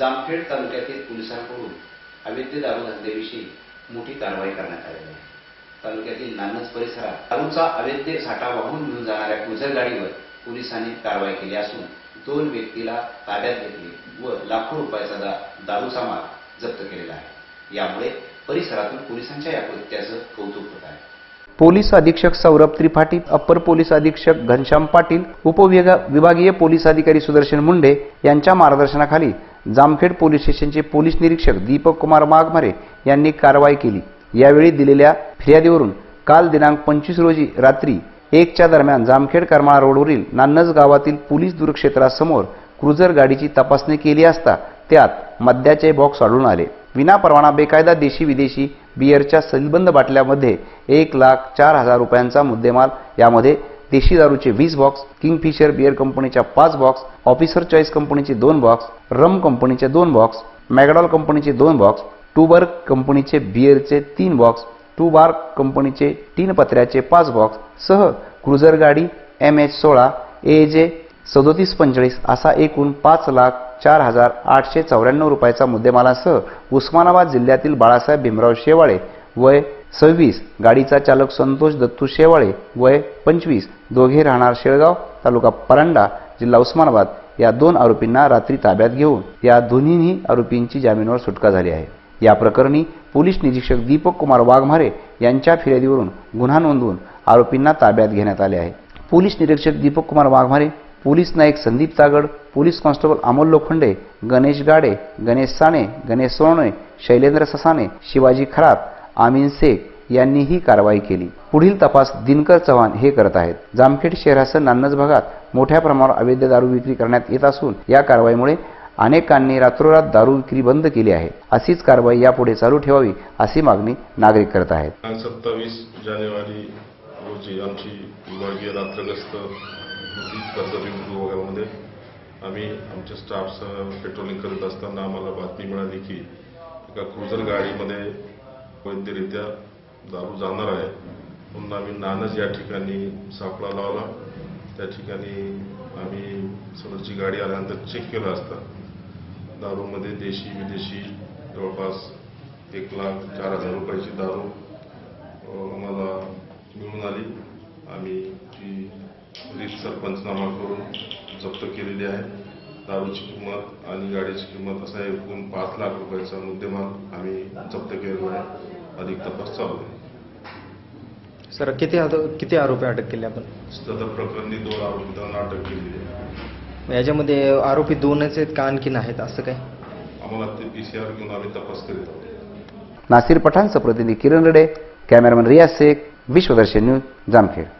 जामखेड तालुक्यातील पोलिसांकडून अवैध दारू धंद्याविषयी मोठी कारवाई करण्यात आलेली आहे. तालुक्यातील नानज परिसरात दारूचा अवैध साठा वाहून घेऊन जाणाऱ्या क्रुझर गाडीवर पोलिसांनी कारवाई केली असून दोन व्यक्तीला ताब्यात घेतले व लाखो रुपयाचा दा, दारूचा माल जप्त केलेला आहे. यामुळे परिसरातून पोलिसांच्या या कृत्याचं कौतुक होत आहे. पोलीस अधीक्षक सौरभ त्रिपाठी अप्पर पोलीस अधीक्षक घनश्याम पाटील उपविभागीय पोलीस अधिकारी सुदर्शन मुंडे यांच्या मार्गदर्शनाखाली जामखेड पोलीस स्टेशनचे पोलीस निरीक्षक दीपक कुमार माघमारे यांनी कारवाई केली. यावेळी दिलेल्या फिर्यादीवरून काल दिनांक पंचवीस रोजी रात्री एकच्या दरम्यान जामखेड करमाळा रोडवरील नान्नज गावातील पोलीस दूरक्षेत्रासमोर क्रुझर गाडीची तपासणी केली असता त्यात मद्याचे बॉक्स आढळून आले. विनापरवाना बेकायदा देशी विदेशी बियरच्या सलबंद बाटल्यामध्ये एक लाख चार हजार रुपयांचा मुद्देमाल यामध्ये देशी दारूचे वीस बॉक्स किंगफिशर बिअर कंपनीच्या पाच बॉक्स ऑफिसर चॉईस कंपनीचे दोन बॉक्स रम कंपनीचे दोन बॉक्स मॅगडॉल कंपनीचे दोन बॉक्स टूबर कंपनीचे बियरचे तीन बॉक्स टू बार कंपनीचे तीन पत्र्याचे पाच बॉक्स सह क्रुझर गाडी एम एच सोळा ए जे सदोतीस पंचेचाळीस असा एकूण पाच लाख चार हजार आठशे चौऱ्याण्णव रुपयाचा मुद्देमालासह उस्मानाबाद जिल्ह्यातील बाळासाहेब भीमराव शेवाळे वय सव्वीस. गाडीचा चालक संतोष दत्तू शेवाळे वय पंचवीस. दोघे राहणार शेळगाव तालुका परांडा जिल्हा उस्मानाबाद. या दोन आरोपींना रात्री ताब्यात घेऊन या दोन्हीही आरोपींची जामीनवर सुटका झाली आहे. या प्रकरणी पोलीस निरीक्षक दीपक कुमार वाघमारे यांच्या फिर्यादीवरून गुन्हा नोंदवून आरोपींना ताब्यात घेण्यात आले आहे. पोलीस निरीक्षक दीपक कुमार वाघमारे पोलीस नायक संदीप तागड पोलीस कॉन्स्टेबल अमोल लोखंडे गणेश गाडे गणेश साने गणेश सोनवणे शैलेंद्र ससाने शिवाजी खरात आमीन शेख यांनी ही कारवाई केली. पुढील तपास दिनकर चव्हाण हे करत आहेत. जामखेड शहरासह नान्नज भागात मोठ्या प्रमाणावर अवैध दारू विक्री करण्यात येत असून या कारवाईमुळे अनेकांनी रात्रोरात दारू विक्री बंद केली आहे. अशीच कारवाई यापुढे चालू ठेवावी अशी मागणी नागरिक करत आहेत. सत्तावीस जानेवारी रोजी आमची विभागीय रात्रग्रस्त विभागामध्ये आम्ही आमच्या स्टाफसह पेट्रोलिंग करत असताना आम्हाला बातमी मिळाली की एका क्रुझर गाडीमध्ये वैद्यरित्या दारू जाणार आहे. म्हणून आम्ही नानज या ठिकाणी सापळा लावला. त्या ठिकाणी आम्ही सदरची गाडी आल्यानंतर चेक केलं असता. दारूमध्ये देशी विदेशी जवळपास एक लाख चार हजार रुपयाची दारू आम्हाला मिळून आली. आम्ही ती रीतसर पंचनामा करून जप्त केलेली आहे. दारूची किंमत आणि गाडीची किंमत असा एकूण पाच लाख रुपयाचा मुद्देमाल आम्ही जप्त केलेला आहे. अधिक तपास चालू आहे. सर किती किती आरोपी अटक केले आपण? सदर प्रकरणी दोन आरोपींना अटक केलेली आहे. मग याच्यामध्ये आरोपी दोनच आहेत का आणखीन आहेत? असं काय? आम्हाला ते पी सी आर घेऊन आम्ही तपास करीत आहोत. नासिर पठाणचं प्रतिनिधी किरण रडे कॅमेरामॅन रियाज शेख विश्वदर्शन न्यूज जामखेड.